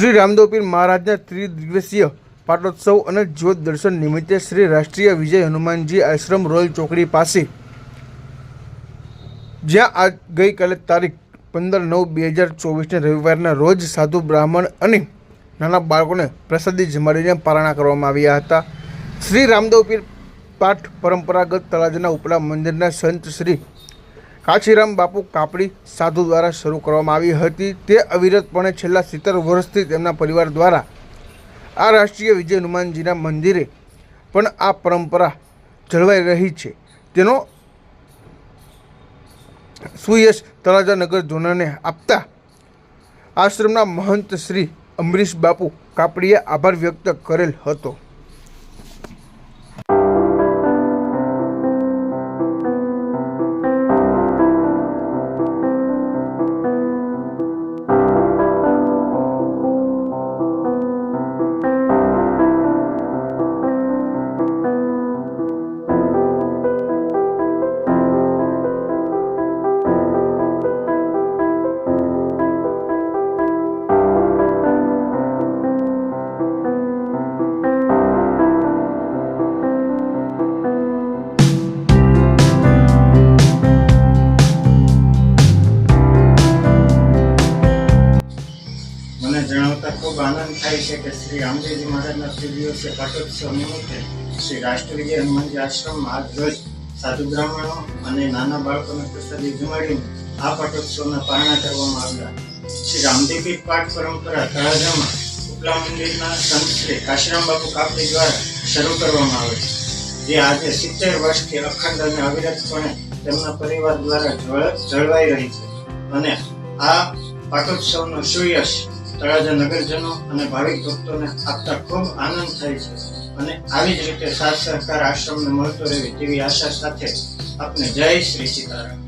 શ્રી રામદેવપીર મહારાજના ત્રિદિવસીય પાટોત્સવ અને જ્યોત દર્શન નિમિત્તે શ્રી રાષ્ટ્રીય વિજય હનુમાનજી આશ્રમ રોયલ ચોકડી પાસે. જ્યાં આજ ગઈકાલે તારીખ પંદર નવ બે હજાર ચોવીસને રવિવારના રોજ સાધુ બ્રાહ્મણ અને નાના બાળકોને પ્રસાદી જમાડીને પારણા કરવામાં આવ્યા હતા. શ્રી રામદેવપીર પાઠ પરંપરાગત તળાજના ઉપલા મંદિરના સંત શ્રી કાશીરામ બાપુ કાપડી સાધુ દ્વારા શરૂ કરવામાં આવી હતી. તે અવિરતપણે છેલ્લા સિત્તેર વર્ષથી તેમના પરિવાર દ્વારા આ રાષ્ટ્રીય વિજય હનુમાનજીના મંદિરે પણ આ પરંપરા જળવાઈ રહી છે. તેનો સુયશ તળાજાનગર નગરજનોને આપતા આશ્રમના મહંત શ્રી અમરીશ બાપુ કાપડીએ આભાર વ્યક્ત કરેલ હતો. ખૂબ આનંદ થાય છે કે શ્રી રામદેવજી મહારાજના ત્રિદિવસીય પાટોત્સવ નિમિત્તે શ્રી રાષ્ટ્રવિજય હનુમાનજી આશ્રમમાં આજ રોજ સાધુ બ્રાહ્મણો અને નાના બાળકોને પ્રસાદી જમાડીને આ પાટોત્સવના પારણા કરવામાં આવ્યા. શ્રી રામદેવી પાઠ પરંપરા તળાજામાં ઉપલા મંદિરના સંત શ્રી કાશીરામ બાપુ કાપડી દ્વારા શરૂ કરવામાં આવે છે. જે આજે સિત્તેર વર્ષથી અખંડ અને અવિરતપણે તેમના પરિવાર દ્વારા જળ- જળવાઈ રહી છે. અને આ પાટોત્સવનો સુયશ તળાજા નગરજનો અને ભાવિક ભક્તોને આપતા ખૂબ આનંદ થાય છે. અને આવી જ રીતે સાથ સરકાર આશ્રમને મળતો રહે તેવી આશા સાથે આપને જય શ્રી સીતારામ.